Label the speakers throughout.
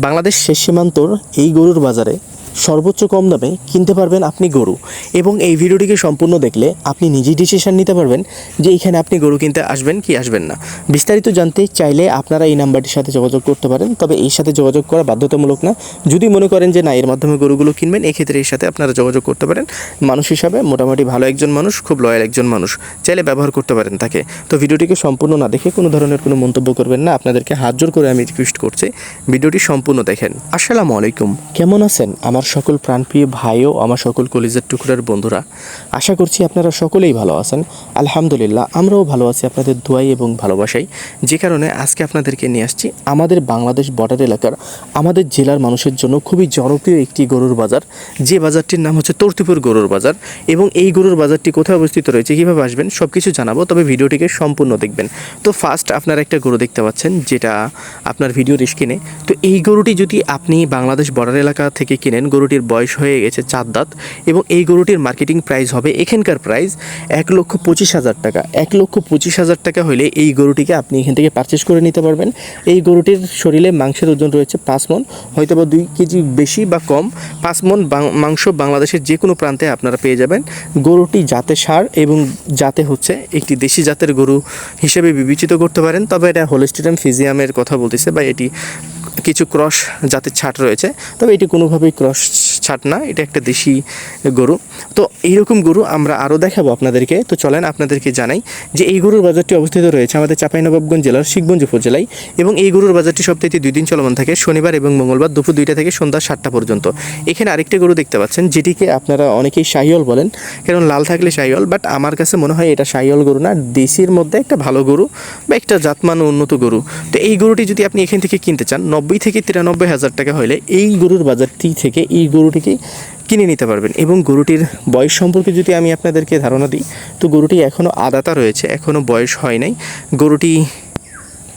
Speaker 1: বাংলাদেশ শেষ সীমান্তর এই গরুর বাজারে সর্বোচ্চ কম দামে কিনতে পারবেন আপনি গরু। এবং এই ভিডিওটিকে সম্পূর্ণ দেখলে আপনি নিজেই ডিসিশন নিতে পারবেন যে এইখানে আপনি গরু কিনতে আসবেন কি আসবেন না। বিস্তারিত জানতে চাইলে আপনারা এই নাম্বারটির সাথে যোগাযোগ করতে পারেন, তবে এই সাথে যোগাযোগ করা বাধ্যতামূলক না। যদি মনে করেন যে না, এর মাধ্যমে গরুগুলো কিনবেন, এক্ষেত্রে এর সাথে আপনারা যোগাযোগ করতে পারেন। মানুষ হিসাবে মোটামুটি ভালো একজন মানুষ, খুব লয়াল একজন মানুষ। চাইলে ব্যবহার করতে পারেন তাকে। তো ভিডিওটিকে সম্পূর্ণ না দেখে কোনো ধরনের কোনো মন্তব্য করবেন না, আপনাদেরকে হাত জোর করে আমি রিকোয়েস্ট করছি। ভিডিওটি সম্পূর্ণ দেখেন। আসসালামু আলাইকুম। কেমন আছেন? আমার সকল প্রাণপ্রিয় ভাই ও আমার সকল কলিজার টুকরার বন্ধুরা, আশা করছি আপনারা সকলেই ভালো আছেন। আলহামদুলিল্লাহ, আমরাও ভালো আছি আপনাদের দোয়াই এবং ভালোবাসাই। যে কারণে আজকে আপনাদেরকে নিয়ে আসছি আমাদের বাংলাদেশ বর্ডার এলাকার, আমাদের জেলার মানুষের জন্য খুবই জনপ্রিয় একটি গরুর বাজার। যে বাজারটির নাম হচ্ছে তর্তিপুর গরুর বাজার এবং এই গরুর বাজারটি কোথায় অবস্থিত রয়েছে, কীভাবে আসবেন সব কিছু জানাব, তবে ভিডিওটিকে সম্পূর্ণ দেখবেন। তো ফার্স্ট আপনারা একটা গরু দেখতে পাচ্ছেন, যেটা আপনার ভিডিওর স্ক্রিনে তো এই গরুটি যদি আপনি বাংলাদেশ বর্ডার এলাকা থেকে কিনেন গরুটির বয়স হয়ে গেছে চার দাঁত এবং এই গরুটির মার্কেটিং প্রাইস হবে এখানকার প্রাইস এক লক্ষ পঁচিশ হাজার টাকা। এক লক্ষ পঁচিশ হাজার টাকা হলে এই গরুটিকে আপনি এখান থেকে পারচেস করে নিতে পারবেন। এই গরুটির শরীরে মাংসের ওজন রয়েছে পাঁচ মন হয়তো বা দুই কেজি বেশি বা কম। পাঁচ মন মাংস বাংলাদেশের যে কোনো প্রান্তে আপনারা পেয়ে যাবেন। গরুটি জাতে সার এবং জাতে হচ্ছে একটি দেশি জাতের গরু হিসেবে বিবেচিত করতে পারেন। তবে এটা হোলিস্টিরাম ফিজিয়ামের কথা বলতেছে বা এটি কিছু ক্রস জাতের ছাট রয়েছে তবে এটি কোনোভাবেই ক্রস ছাট না, এটা একটা দেশি গরু। তো এইরকম গরু আমরা আরও দেখাবো আপনাদেরকে। তো চলেন আপনাদেরকে জানাই যে এই গরুর বাজারটি অবস্থিত রয়েছে আমাদের চাঁপাইনবাবগঞ্জ জেলার শিখগঞ্জ উপজেলায় এবং এই গরুর বাজারটি সপ্তাহে দুই দিন চলমান থাকে, শনিবার এবং মঙ্গলবার দুপুর দুইটা থেকে সন্ধ্যা সাতটা পর্যন্ত। এখানে আরেকটি গরু দেখতে পাচ্ছেন, যেটিকে আপনারা অনেকেই শাহিওল বলেন, কারণ লাল থাকলে শাহিওল, বাট আমার কাছে মনে হয় এটা শাহিওল গরু না, দেশির মধ্যে একটা ভালো গরু বা একটা জাতমান উন্নত গরু। তো এই গরুটি যদি আপনি এখান থেকে কিনতে চান, নব্বই থেকে তিরানব্বই হাজার টাকা হলে এই গরুর বাজারটি থেকে এই গরুটিকে কিনে নিতে পারবেন। এবং গরুটির বয়স সম্পর্কে যদি আমি আপনাদেরকে ধারণা দিই, তো গরুটি এখনও আদাতা রয়েছে এখনও বয়স হয় নাই। গরুটি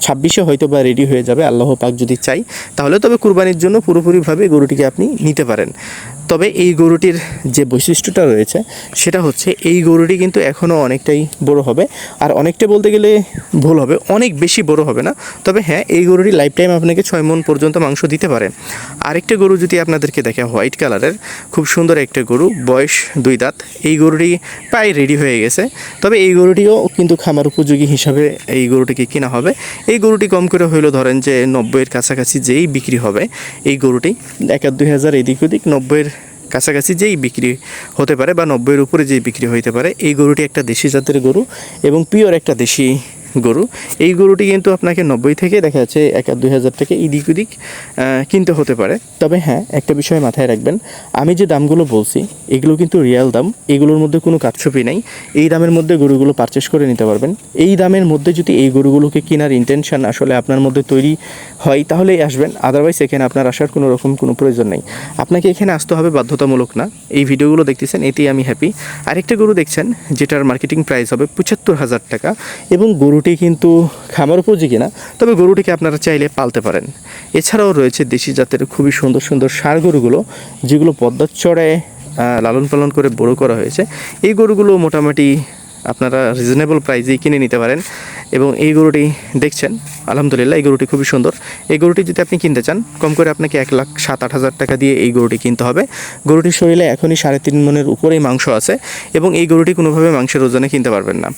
Speaker 1: ছাব্বিশে হয়তো বা রেডি হয়ে যাবে, আল্লাহ পাক যদি চাই তাহলে তবে কুরবানির জন্য পুরোপুরিভাবে গরুটিকে আপনি নিতে পারেন। তবে এই গরুটির যে বৈশিষ্ট্যটা রয়েছে, সেটা হচ্ছে এই গরুটি কিন্তু এখনও অনেকটাই বড় হবে। আর অনেকটা বলতে গেলে ভুল হবে, অনেক বেশি বড় হবে না। তবে হ্যাঁ এই গরুটি লাইফ টাইম আপনাকে ছয় মন পর্যন্ত মাংস দিতে পারে। আরেকটা গরু যদি আপনাদেরকে দেখে হোয়াইট কালারের খুব সুন্দর একটা গরু, বয়স দুই দাঁত। এই গরুটি প্রায় রেডি হয়ে গেছে। তবে এই গরুটিও কিন্তু খামার উপযোগী হিসাবে এই গরুটিকে কেনা হবে। এই গরুটি কম করে হইল ধরেন যে নব্বইয়ের কাছাকাছি যেই বিক্রি হবে, এই গরুটি এক আর দুই হাজার এদিক ওদিক, নব্বইয়ের কাছাকাছি যেই বিক্রি হতে পারে বা নব্বইয়ের উপরে যেই বিক্রি হইতে পারে, এই গরুটি একটা দেশি জাতের গরু এবং পিওর একটা দেশি গরু। এই গরুটি কিন্তু আপনাকে নব্বই থেকে দেখা যাচ্ছে এক দুই হাজার থেকে এদিক ওদিক কিনতে হতে পারে। তবে হ্যাঁ একটা বিষয় মাথায় রাখবেন, আমি যে দামগুলো বলছি, এগুলো কিন্তু রিয়াল দাম, এগুলোর মধ্যে কোনো কারছুপি নাই। এই দামের মধ্যে গরুগুলো পারচেস করে নিতে পারবেন। এই দামের মধ্যে যদি এই গরুগুলোকে কেনার ইন্টেনশন আসলে আপনার মধ্যে তৈরি হয়, তাহলেই আসবেন। আদারওয়াইজ এখানে আপনার আসার কোনো রকম কোনো প্রয়োজন নেই। আপনাকে এখানে আসতে হবে বাধ্যতামূলক না। এই ভিডিওগুলো দেখতেছেন, এতেই আমি হ্যাপি আরেকটা গরু দেখছেন, যেটার মার্কেটিং প্রাইস হবে পঁচাত্তর হাজার টাকা, এবং গরুটি কিন্তু খামার উপযোগী না তবে গরুটিকে আপনারা চাইলে পালতে পারেন। এছাড়াও রয়েছে দেশি জাতের খুবই সুন্দর সুন্দর সার গরুগুলো, যেগুলো পদ্মার চড়ায় লালন পালন করে বড় করা হয়েছে। এই গরুগুলো মোটামুটি আপনারা রিজনেবল প্রাইসেই কিনে নিতে পারেন। এবং এই গরুটি দেখছেন, আলহামদুলিল্লাহ এই গরুটি খুবই সুন্দর। এই গরুটি যদি আপনি কিনতে চান, কম করে আপনাকে এক লাখ সাত আট হাজার টাকা দিয়ে এই গরুটি কিনতে হবে। গরুটির শরীরে এখনই সাড়ে তিন মনের উপরেই মাংস আছে এবং এই গরুটি কোনোভাবে মাংসের ওজনে কিনতে পারবেন না।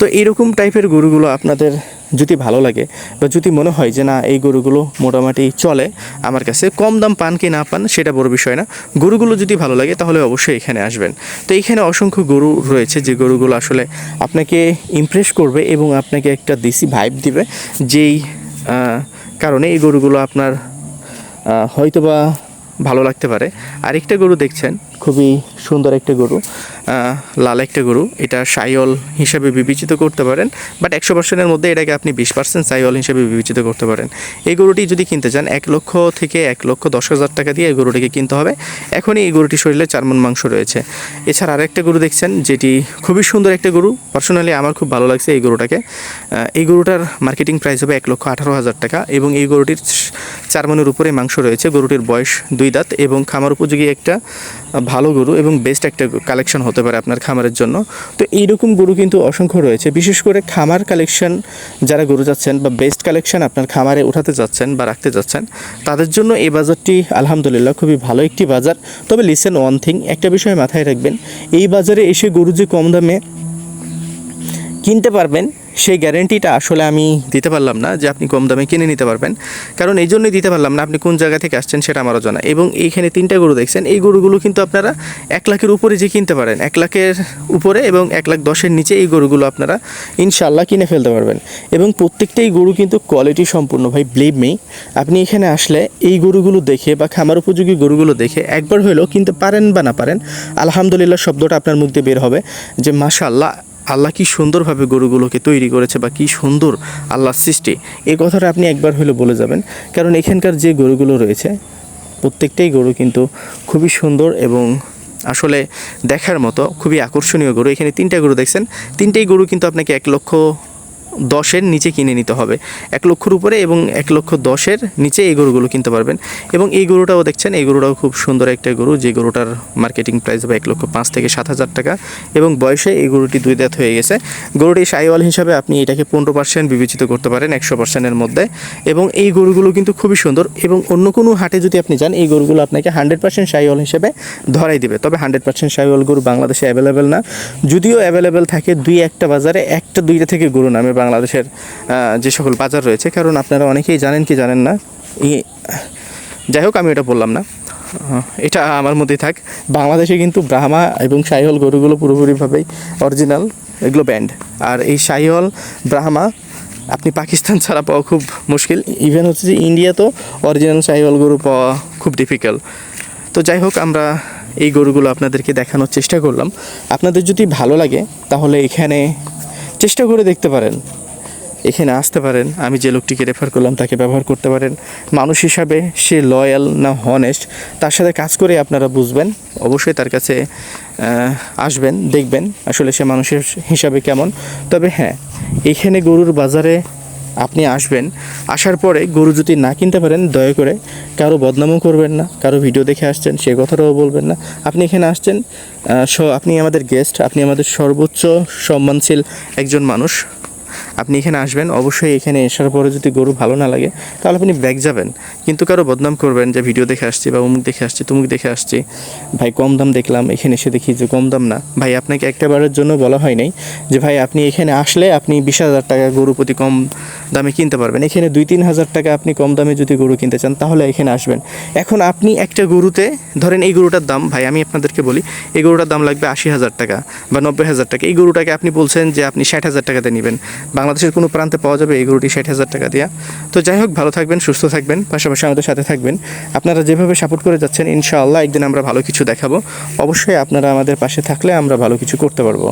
Speaker 1: তো এইরকম টাইপের গরুগুলো আপনাদের যদি ভালো লাগে, বা যদি মনে হয় যে না, এই গরুগুলো মোটামুটি চলে, আমার কাছে কম দাম পান কি না পান, সেটা বড় বিষয় না। গরুগুলো যদি ভালো লাগে, তাহলে অবশ্যই এখানে আসবেন। তো এইখানে অসংখ্য গরু রয়েছে যে গরুগুলো আসলে আপনাকে ইমপ্রেস করবে এবং আপনাকে একটা দেশি ভাইব দিবে, যেই কারণে এই গরুগুলো আপনার হয়তোবা ভালো লাগতে পারে। আরেকটা গরু দেখছেন খুবই সুন্দর একটা গরু। লাল একটা গরু। এটা সাইল হিসাবে বিবেচিত করতে পারেন বাট একশো পার্সেন্টের মধ্যে এটাকে আপনি বিশ পার্সেন্ট সাইল হিসাবে বিবেচিত করতে পারেন। এই গরুটি যদি কিনতে চান, এক লক্ষ থেকে এক লক্ষ দশ হাজার টাকা দিয়ে এই গরুটিকে কিনতে হবে। এখনই এই গরুটি শরীরে চার মন মাংস রয়েছে। এছাড়া আরেকটা গরু দেখছেন, যেটি খুবই সুন্দর একটা গরু। পার্সোনালি আমার খুব ভালো লাগছে এই গরুটাকে। এই গরুটার মার্কেটিং প্রাইস হবে এক লক্ষ আঠারো হাজার টাকা এবং এই গরুটির চার মনের উপরে মাংস রয়েছে। গরুটির বয়স দুই দাঁত এবং খামার উপযোগী একটা ভালো গরু এবং বেস্ট একটা কালেকশন হতে পারে আপনার খামারের জন্য। তো এইরকম গরু কিন্তু অসংখ্য রয়েছে। বিশেষ করে খামার কালেকশন যারা গরু যাচ্ছেন বা বেস্ট কালেকশন আপনার খামারে উঠাতে যাচ্ছেন বা রাখতে যাচ্ছেন, তাদের জন্য এই বাজারটি আলহামদুলিল্লাহ খুবই ভালো একটি বাজার। তবে লিসেন ওয়ান থিং একটা বিষয় মাথায় রাখবেন, এই বাজারে এসে গরু যে কম দামে কিনতে পারবেন সেই গ্যারেন্টিটা আসলে আমি দিতে পারলাম না যে আপনি কম দামে কিনে নিতে পারবেন। কারণ এই জন্যই দিতে পারলাম না আপনি কোন জায়গা থেকে আসছেন সেটা আমারও জানা। এবং এইখানে তিনটা গরু দেখছেন। এই গরুগুলো কিন্তু আপনারা এক লাখের উপরে যে কিনতে পারেন, এক লাখের উপরে এবং এক লাখ দশের নিচে এই গরুগুলো আপনারা ইনশাল্লাহ কিনে ফেলতে পারবেন। এবং প্রত্যেকটাই গরু কিন্তু কোয়ালিটি সম্পূর্ণ, ভাই ব্লিভ মি আপনি এখানে আসলে এই গরুগুলো দেখে বা খামার উপযোগী গরুগুলো দেখে একবার হলেও কিনতে পারেন বা না পারেন, আলহামদুলিল্লাহ শব্দটা আপনার মুখ দিয়ে বের হবে যে মাশাল্লাহ আল্লাহ কি সুন্দরভাবে গরুগুলোকে তৈরি করেছে বা কি সুন্দর আল্লাহর সৃষ্টি? এই কথাটা আপনি একবার হলে বলে যাবেন। কারণ এখানকার যে গরুগুলো রয়েছে, প্রত্যেকটাই গরু কিন্তু খুবই সুন্দর এবং আসলে দেখার মতো খুবই আকর্ষণীয় গরু। এখানে তিনটা গরু দেখছেন। তিনটেই গরু কিন্তু আপনাকে এক লক্ষ দশের নিচে কিনে নিতে হবে। এক লক্ষর উপরে এবং এক লক্ষ দশের নিচে এই গরুগুলো কিনতে পারবেন। এবং এই গরুটাও দেখছেন, এই গরুটাও খুব সুন্দর একটা গরু, যে গরুটার মার্কেটিং প্রাইস হবে এক লক্ষ পাঁচ থেকে সাত হাজার টাকা এবং বয়সে এই গরুটি দুই দাঁত হয়ে গেছে। গরুটি সাইওয়াল হিসাবে আপনি এটাকে পনেরো পার্সেন্ট বিবেচিত করতে পারেন, একশো পার্সেন্টের মধ্যে। এবং এই গরুগুলো কিন্তু খুবই সুন্দর এবং অন্য কোনো হাটে যদি আপনি যান, এই গরুগুলো আপনাকে হান্ড্রেড পার্সেন্ট সাইওয়াল হিসেবে ধরাই দিবে। তবে হান্ড্রেড পার্সেন্ট সাইওয়াল গরু বাংলাদেশে অ্যাভেলেবেল না। যদিও অ্যাভেলেবেল থাকে দুই একটা বাজারে, একটা দুইটা থেকে গরু নামে বাংলাদেশের যে সকল বাজার রয়েছে। কারণ আপনারা অনেকেই জানেন কি জানেন না যাই হোক, আমি এটা বললাম না। এটা আমার মধ্যেই থাক। বাংলাদেশে কিন্তু ব্রাহ্মা এবং সাইহল গরুগুলো পুরোপুরিভাবেই অরিজিনাল এগুলো ব্যান্ড আর এই সাইহল ব্রাহ্মা, আপনি পাকিস্তান ছাড়া পাওয়া খুব মুশকিল। ইভেন হচ্ছে যে ইন্ডিয়াতেও অরিজিনাল সাইহল গরু পাওয়া খুব ডিফিকাল্ট তো যাই হোক, আমরা এই গরুগুলো আপনাদেরকে দেখানোর চেষ্টা করলাম। আপনাদের যদি ভালো লাগে, তাহলে এখানে চেষ্টা করে দেখতে পারেন। এখানে আসতে পারেন। আমি যে লোকটিকে রেফার করলাম, তাকে ব্যবহার করতে পারেন। মানুষ হিসাবে সে লয়াল না হনেস্ট তার সাথে কাজ করে আপনারা বুঝবেন। অবশ্যই তার কাছে আসবেন, দেখবেন আসলে সে মানুষের হিসাবে কেমন। তবে হ্যাঁ এখানে গরুর বাজারে আপনি আসবেন, আসার পরে গরু যদি না কিনতে পারেন, দয়া করে কারও বদনামও করবেন না, কারও ভিডিও দেখে আসছেন, সে কথাটাও বলবেন না। আপনি এখানে আসছেন আপনি আমাদের গেস্ট আপনি আমাদের সর্বোচ্চ সম্মানশীল একজন মানুষ। আপনি এখানে আসবেন, অবশ্যই এখানে আসার পরে যদি গরু ভালো না লাগে, তাহলে আপনি ব্যাগ যাবেন। কিন্তু কারও বদনাম করবেন যে ভিডিও দেখে আসছি বা অমুক দেখে আসছি, তুমুক দেখে আসছি। ভাই, কম দাম দেখলাম, এখানে এসে দেখি যে কম দাম না। ভাই, আপনাকে একটা বারের জন্য বলা হয় নাই যে ভাই, আপনি এখানে আসলে আপনি বিশ হাজার টাকা গরু প্রতি কম দামে কিনতে পারবেন। এখানে দুই, তিন হাজার টাকা আপনি কম দামে যদি গরু কিনতে চান, তাহলে এখানে আসবেন। এখন আপনি একটা গরুতে, ধরেন এই গরুটার দাম, ভাই, আমি আপনাদেরকে বলি, এই গরুটার দাম লাগবে আশি হাজার টাকা বা নব্বই হাজার টাকা। এই গরুটাকে আপনি বলছেন যে আপনি ষাট হাজার টাকাতে নেবেন বাংলাদেশের কোনো প্রান্তে পাওয়া যাবে এই গরুটি ষাট হাজার টাকা দিয়া। তো যাই হোক, ভালো থাকবেন, সুস্থ থাকবেন, পাশাপাশি আমাদের সাথে থাকবেন। আপনারা যেভাবে সাপোর্ট করে যাচ্ছেন, ইনশাআল্লাহ একদিন আমরা ভালো কিছু দেখাবো। অবশ্যই আপনারা আমাদের পাশে থাকলে আমরা ভালো কিছু করতে পারব।